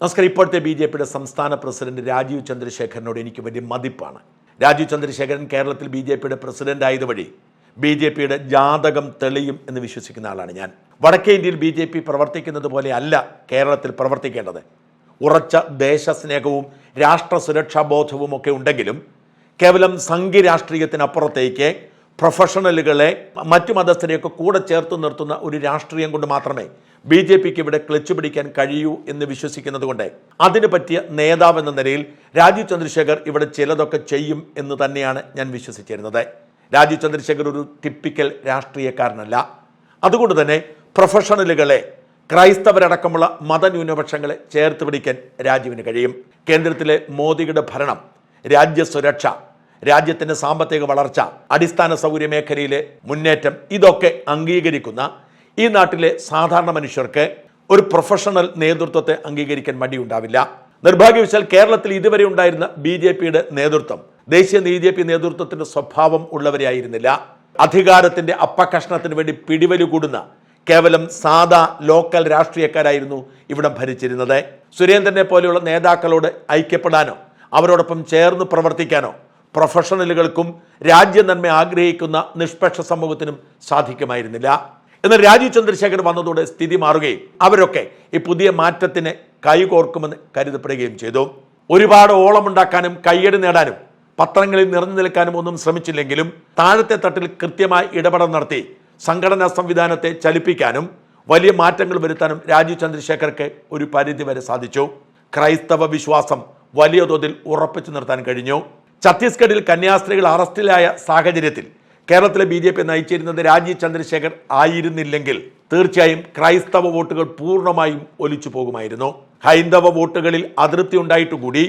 നമസ്കാരം. ഇപ്പോഴത്തെ B J പിയുടെ സംസ്ഥാന പ്രസിഡന്റ് രാജീവ് ചന്ദ്രശേഖരനോട് എനിക്ക് വലിയ മതിപ്പാണ്. രാജീവ് ചന്ദ്രശേഖരൻ കേരളത്തിൽ ബി ജെ പിയുടെ പ്രസിഡന്റ് ആയതുവഴി ബി ജെ പിയുടെ ജാതകം തെളിയും എന്ന് വിശ്വസിക്കുന്ന ആളാണ് ഞാൻ. വടക്കേ ഇന്ത്യയിൽ ബി ജെ പി പ്രവർത്തിക്കുന്നത് പോലെ അല്ല കേരളത്തിൽ പ്രവർത്തിക്കേണ്ടത്. ഉറച്ച ദേശസ്നേഹവും രാഷ്ട്ര സുരക്ഷാ ബോധവും ഒക്കെ ഉണ്ടെങ്കിലും കേവലം സംഘി രാഷ്ട്രീയത്തിനപ്പുറത്തേക്ക് പ്രൊഫഷണലുകളെ മറ്റു മതസ്ഥരെയൊക്കെ കൂടെ ചേർത്ത് നിർത്തുന്ന ഒരു രാഷ്ട്രീയം കൊണ്ട് മാത്രമേ ബി ജെ പിക്ക് ഇവിടെ ക്ലച്ച് പിടിക്കാൻ കഴിയൂ എന്ന് വിശ്വസിക്കുന്നത് കൊണ്ട് അതിന് പറ്റിയ നേതാവ് എന്ന നിലയിൽ രാജീവ് ചന്ദ്രശേഖർ ഇവിടെ ചിലതൊക്കെ ചെയ്യും എന്ന് തന്നെയാണ് ഞാൻ വിശ്വസിച്ചിരുന്നത്. രാജീവ് ചന്ദ്രശേഖർ ഒരു ടിപ്പിക്കൽ രാഷ്ട്രീയക്കാരനല്ല. അതുകൊണ്ട് തന്നെ പ്രൊഫഷണലുകളെ ക്രൈസ്തവരടക്കമുള്ള മതന്യൂനപക്ഷങ്ങളെ ചേർത്ത് പിടിക്കാൻ രാജീവിന് കഴിയും. കേന്ദ്രത്തിലെ മോദിയുടെ ഭരണം രാജ്യസുരക്ഷ രാജ്യത്തിന്റെ സാമ്പത്തിക വളർച്ച അടിസ്ഥാന സൗകര്യ മേഖലയിലെ മുന്നേറ്റം ഇതൊക്കെ അംഗീകരിക്കുന്ന ഈ നാട്ടിലെ സാധാരണ മനുഷ്യർക്ക് ഒരു പ്രൊഫഷണൽ നേതൃത്വത്തെ അംഗീകരിക്കാൻ മടിയുണ്ടാവില്ല. നിർഭാഗ്യവശാൽ കേരളത്തിൽ ഇതുവരെ ഉണ്ടായിരുന്ന ബി ജെ പിയുടെ നേതൃത്വം ദേശീയ ബി ജെ പി നേതൃത്വത്തിന്റെ സ്വഭാവം ഉള്ളവരെയായിരുന്നില്ല. അധികാരത്തിന്റെ അപ്പകഷ്ണത്തിന് വേണ്ടി പിടിവലി കൂടുന്ന കേവലം സാധാ ലോക്കൽ രാഷ്ട്രീയക്കാരായിരുന്നു ഇവിടെ ഭരിച്ചിരുന്നത്. സുരേന്ദ്രനെ പോലെയുള്ള നേതാക്കളോട് ഐക്യപ്പെടാനോ അവരോടൊപ്പം ചേർന്ന് പ്രവർത്തിക്കാനോ പ്രൊഫഷണലുകൾക്കും രാജ്യ നന്മ ആഗ്രഹിക്കുന്ന നിഷ്പക്ഷ സമൂഹത്തിനും സാധിക്കുമായിരുന്നില്ല. എന്നാൽ രാജീവ് ചന്ദ്രശേഖർ വന്നതോടെ സ്ഥിതി മാറുകയും അവരൊക്കെ ഈ പുതിയ മാറ്റത്തിന് കൈകോർക്കുമെന്ന് കരുതപ്പെടുകയും ചെയ്തു. ഒരുപാട് ഓളമുണ്ടാക്കാനും കയ്യടി നേടാനും പത്രങ്ങളിൽ നിറഞ്ഞു നിൽക്കാനും ഒന്നും ശ്രമിച്ചില്ലെങ്കിലും താഴത്തെ തട്ടിൽ കൃത്യമായി ഇടപെടൽ നടത്തി സംഘടനാ സംവിധാനത്തെ ചലിപ്പിക്കാനും വലിയ മാറ്റങ്ങൾ വരുത്താനും രാജീവ് ചന്ദ്രശേഖർക്ക് ഒരു പരിധി വരെ സാധിച്ചു. ക്രൈസ്തവ വിശ്വാസം വലിയ തോതിൽ ഉറപ്പിച്ചു നിർത്താൻ കഴിഞ്ഞു. ഛത്തീസ്ഗഡിൽ കന്യാസ്ത്രീകൾ അറസ്റ്റിലായ സാഹചര്യത്തിൽ കേരളത്തിലെ ബി ജെ പി നയിച്ചിരുന്നത് രാജീവ് ചന്ദ്രശേഖർ ആയിരുന്നില്ലെങ്കിൽ തീർച്ചയായും ക്രൈസ്തവ വോട്ടുകൾ പൂർണമായും ഒലിച്ചു പോകുമായിരുന്നു. ഹൈന്ദവ വോട്ടുകളിൽ അതൃപ്തി ഉണ്ടായിട്ടുകൂടി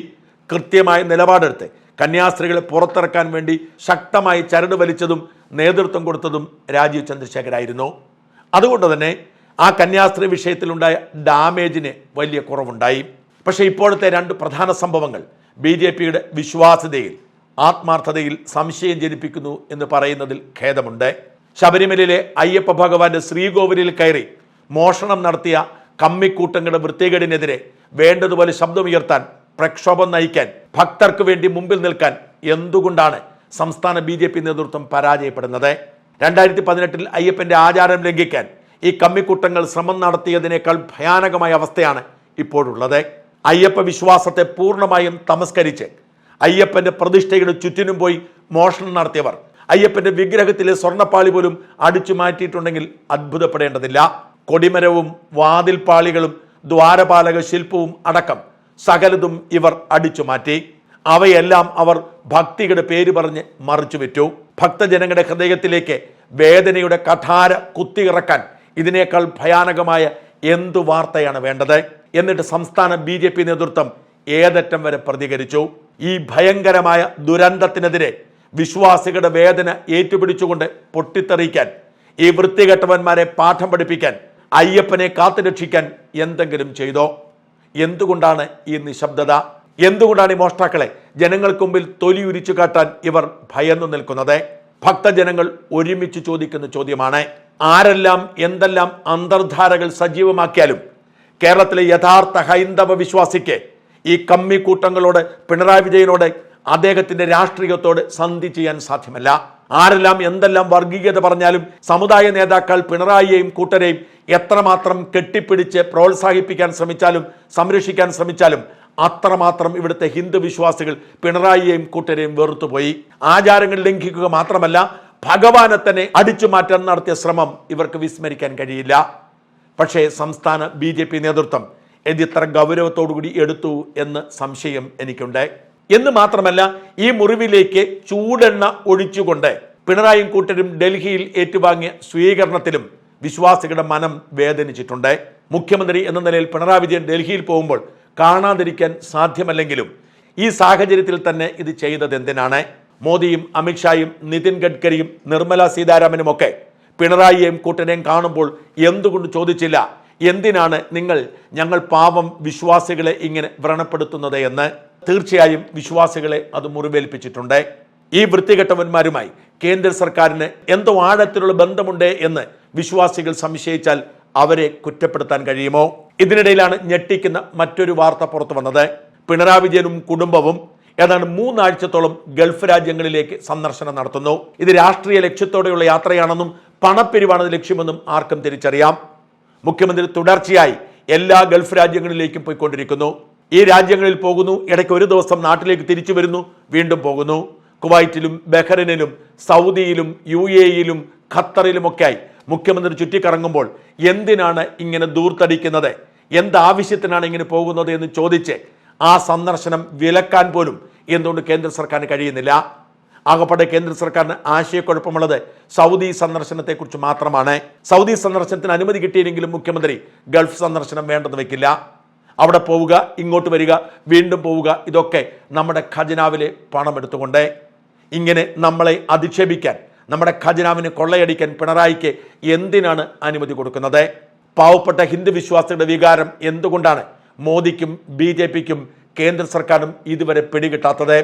കൃത്യമായ നിലപാടെടുത്ത് കന്യാസ്ത്രീകളെ പുറത്തിറക്കാൻ വേണ്ടി ശക്തമായി ചരട് വലിച്ചതും നേതൃത്വം കൊടുത്തതും രാജീവ് ചന്ദ്രശേഖരായിരുന്നു. അതുകൊണ്ട് തന്നെ ആ കന്യാസ്ത്രീ വിഷയത്തിലുണ്ടായ ഡാമേജിന് വലിയ കുറവുണ്ടായി. പക്ഷേ ഇപ്പോഴത്തെ രണ്ട് പ്രധാന സംഭവങ്ങൾ ബി ജെ പിയുടെ വിശ്വാസ്യതയിൽ ആത്മാർത്ഥതയിൽ സംശയം ജനിപ്പിക്കുന്നു എന്ന് പറയുന്നതിൽ ഖേദമുണ്ട്. ശബരിമലയിലെ അയ്യപ്പ ഭഗവാന്റെ ശ്രീകോവിലിൽ കയറി മോഷണം നടത്തിയ കമ്മിക്കൂട്ടങ്ങളുടെ വൃത്തികേടിനെതിരെ വേണ്ടതുപോലെ ശബ്ദമുയർത്താൻ പ്രക്ഷോഭം നയിക്കാൻ ഭക്തർക്ക് വേണ്ടി മുമ്പിൽ നിൽക്കാൻ എന്തുകൊണ്ടാണ് സംസ്ഥാന ബി ജെ പി നേതൃത്വം പരാജയപ്പെടുന്നത്? രണ്ടായിരത്തി പതിനെട്ടിൽ അയ്യപ്പന്റെ ആചാരം ലംഘിക്കാൻ ഈ കമ്മിക്കൂട്ടങ്ങൾ ശ്രമം നടത്തിയതിനേക്കാൾ ഭയാനകമായ അവസ്ഥയാണ് ഇപ്പോഴുള്ളത്. അയ്യപ്പ വിശ്വാസത്തെ പൂർണമായും തമസ്കരിച്ച് അയ്യപ്പന്റെ പ്രതിഷ്ഠയുടെ ചുറ്റിനും പോയി മോഷണം നടത്തിയവർ. അയ്യപ്പന്റെ വിഗ്രഹത്തിലെ സ്വർണപ്പാളി പോലും അടിച്ചു മാറ്റിയിട്ടുണ്ടെങ്കിൽ അത്ഭുതപ്പെടേണ്ടതില്ല. കൊടിമരവും വാതിൽപ്പാളികളും ദ്വാരപാലക ശില്പവും അടക്കം സകലതും ഇവർ അടിച്ചു മാറ്റി. അവയെല്ലാം അവർ ഭക്തിയുടെ പേര് പറഞ്ഞ് മറിച്ചു വിറ്റു. ഭക്തജനങ്ങളുടെ ഹൃദയത്തിലേക്ക് വേദനയുടെ കഠാര കുത്തിയിറക്കാൻ ഇതിനേക്കാൾ ഭയാനകമായ എന്തു വാർത്തയാണ് വേണ്ടത്? എന്നിട്ട് സംസ്ഥാന ബി നേതൃത്വം ഏതറ്റം വരെ പ്രതികരിച്ചു? ഈ ഭയങ്കരമായ ദുരന്തത്തിനെതിരെ വിശ്വാസികളുടെ വേദന ഏറ്റുപിടിച്ചുകൊണ്ട് പൊട്ടിത്തെറിക്കാൻ ഈ വൃത്തികെട്ടവന്മാരെ പാഠം പഠിപ്പിക്കാൻ അയ്യപ്പനെ കാത്തുരക്ഷിക്കാൻ എന്തെങ്കിലും ചെയ്തോ? എന്തുകൊണ്ടാണ് ഈ നിശബ്ദത? എന്തുകൊണ്ടാണ് ഈ മോഷ്ടാക്കളെ ജനങ്ങൾക്ക് മുമ്പിൽ തൊലിയുരിച്ചു കാട്ടാൻ ഇവർ ഭയന്നു നിൽക്കുന്നത്? ഭക്തജനങ്ങൾ ഒരുമിച്ച് ചോദിക്കുന്ന ചോദ്യമാണ് ആരെല്ലാം എന്തെല്ലാം അന്തർധാരകൾ സജീവമാക്കിയാലും കേരളത്തിലെ യഥാർത്ഥ ഹൈന്ദവ വിശ്വാസിക്ക് ഈ കമ്മി കൂട്ടങ്ങളോട് പിണറായി വിജയനോട് അദ്ദേഹത്തിന്റെ രാഷ്ട്രീയത്തോട് സന്ധി ചെയ്യാൻ സാധ്യമല്ല. ആരെല്ലാം എന്തെല്ലാം വർഗീയത പറഞ്ഞാലും സമുദായ നേതാക്കൾ പിണറായിയെയും കൂട്ടരെയും എത്രമാത്രം കെട്ടിപ്പിടിച്ച് പ്രോത്സാഹിപ്പിക്കാൻ ശ്രമിച്ചാലും സംരക്ഷിക്കാൻ ശ്രമിച്ചാലും അത്രമാത്രം ഇവിടുത്തെ ഹിന്ദു വിശ്വാസികൾ പിണറായിയെയും കൂട്ടരെയും വെറുത്തുപോയി. ആചാരങ്ങൾ ലംഘിക്കുക മാത്രമല്ല ഭഗവാനെ തന്നെ അടിച്ചു മാറ്റാൻ നടത്തിയ ശ്രമം ഇവർക്ക് വിസ്മരിക്കാൻ കഴിയില്ല. പക്ഷേ സംസ്ഥാന ബി നേതൃത്വം ഇത് ഇത്ര ഗൗരവത്തോടുകൂടി എടുത്തു എന്ന് സംശയം എനിക്കുണ്ട് എന്ന് മാത്രമല്ല ഈ മുറിവിലേക്ക് ചൂടെണ്ണ ഒഴിച്ചുകൊണ്ട് പിണറായിയും കൂട്ടരും ഡൽഹിയിൽ ഏറ്റുവാങ്ങിയ സ്വീകരണത്തിലും വിശ്വാസികളുടെ മനം വേദനിച്ചിട്ടുണ്ട്. മുഖ്യമന്ത്രി എന്ന നിലയിൽ പിണറായി വിജയൻ ഡൽഹിയിൽ പോകുമ്പോൾ കാണാതിരിക്കാൻ സാധ്യമല്ലെങ്കിലും ഈ സാഹചര്യത്തിൽ തന്നെ ഇത് ചെയ്തത് എന്തിനാണ്? മോദിയും അമിത്ഷായും നിതിൻ ഗഡ്കരിയും നിർമ്മല സീതാരാമനും ഒക്കെ പിണറായിയെയും കൂട്ടനെയും കാണുമ്പോൾ എന്തുകൊണ്ട് ചോദിച്ചില്ല? എന്തിനാണ് നിങ്ങൾ ഞങ്ങൾ പാപം വിശ്വാസികളെ ഇങ്ങനെ വ്രണപ്പെടുത്തുന്നത് എന്ന് തീർച്ചയായും വിശ്വാസികളെ അത് മുറിവേൽപ്പിച്ചിട്ടുണ്ട്. ഈ വൃത്തികെട്ടവന്മാരുമായി കേന്ദ്ര സർക്കാരിന് എന്തോ ആഴത്തിലുള്ള ബന്ധമുണ്ട് എന്ന് വിശ്വാസികൾ സംശയിച്ചാൽ അവരെ കുറ്റപ്പെടുത്താൻ കഴിയുമോ? ഇതിനിടയിലാണ് ഞെട്ടിക്കുന്ന മറ്റൊരു വാർത്ത പുറത്തു വന്നത്. പിണറായി വിജയനും കുടുംബവും ഏതാണ്ട് മൂന്നാഴ്ചത്തോളം ഗൾഫ് രാജ്യങ്ങളിലേക്ക് സന്ദർശനം നടത്തുന്നു. ഇത് രാഷ്ട്രീയ ലക്ഷ്യത്തോടെയുള്ള യാത്രയാണെന്നും പണപ്പിരിവാണ് ലക്ഷ്യമെന്നും ആർക്കും തിരിച്ചറിയാം. മുഖ്യമന്ത്രി തുടർച്ചയായി എല്ലാ ഗൾഫ് രാജ്യങ്ങളിലേക്കും പോയിക്കൊണ്ടിരിക്കുന്നു. ഈ രാജ്യങ്ങളിൽ പോകുന്നു ഇടയ്ക്ക് ഒരു ദിവസം നാട്ടിലേക്ക് തിരിച്ചു വരുന്നു വീണ്ടും പോകുന്നു. കുവൈറ്റിലും ബഹ്റിനിലും സൗദിയിലും യു എയിലും ഖത്തറിലുമൊക്കെയായി മുഖ്യമന്ത്രി ചുറ്റിക്കറങ്ങുമ്പോൾ എന്തിനാണ് ഇങ്ങനെ ദൂർത്തടിക്കുന്നത്? എന്താവശ്യത്തിനാണ് ഇങ്ങനെ പോകുന്നത് എന്ന് ചോദിച്ച് ആ സന്ദർശനം വിലക്കാൻ പോലും എന്തുകൊണ്ട് കേന്ദ്ര സർക്കാരിന് കഴിയുന്നില്ല. ആകപ്പാടെ കേന്ദ്ര സർക്കാരിന് ആശയക്കുഴപ്പമുള്ളത് സൗദി സന്ദർശനത്തെക്കുറിച്ച് മാത്രമാണ്. സൗദി സന്ദർശനത്തിന് അനുമതി കിട്ടിയില്ലെങ്കിലും മുഖ്യമന്ത്രി ഗൾഫ് സന്ദർശനം വേണ്ടെന്ന് വെക്കില്ല. അവിടെ പോവുക ഇങ്ങോട്ട് വരിക വീണ്ടും പോവുക ഇതൊക്കെ നമ്മുടെ ഖജനാവിലെ പണം എടുത്തുകൊണ്ട്. ഇങ്ങനെ നമ്മളെ അധിക്ഷേപിക്കാൻ നമ്മുടെ ഖജനാവിനെ കൊള്ളയടിക്കാൻ പിണറായിക്ക് എന്തിനാണ് അനുമതി കൊടുക്കുന്നത്? പാവപ്പെട്ട ഹിന്ദു വിശ്വാസികളുടെ വികാരം എന്തുകൊണ്ടാണ് മോദിക്കും ബി കേന്ദ്ര സർക്കാരും ഇതുവരെ പിടികിട്ടാത്തത്?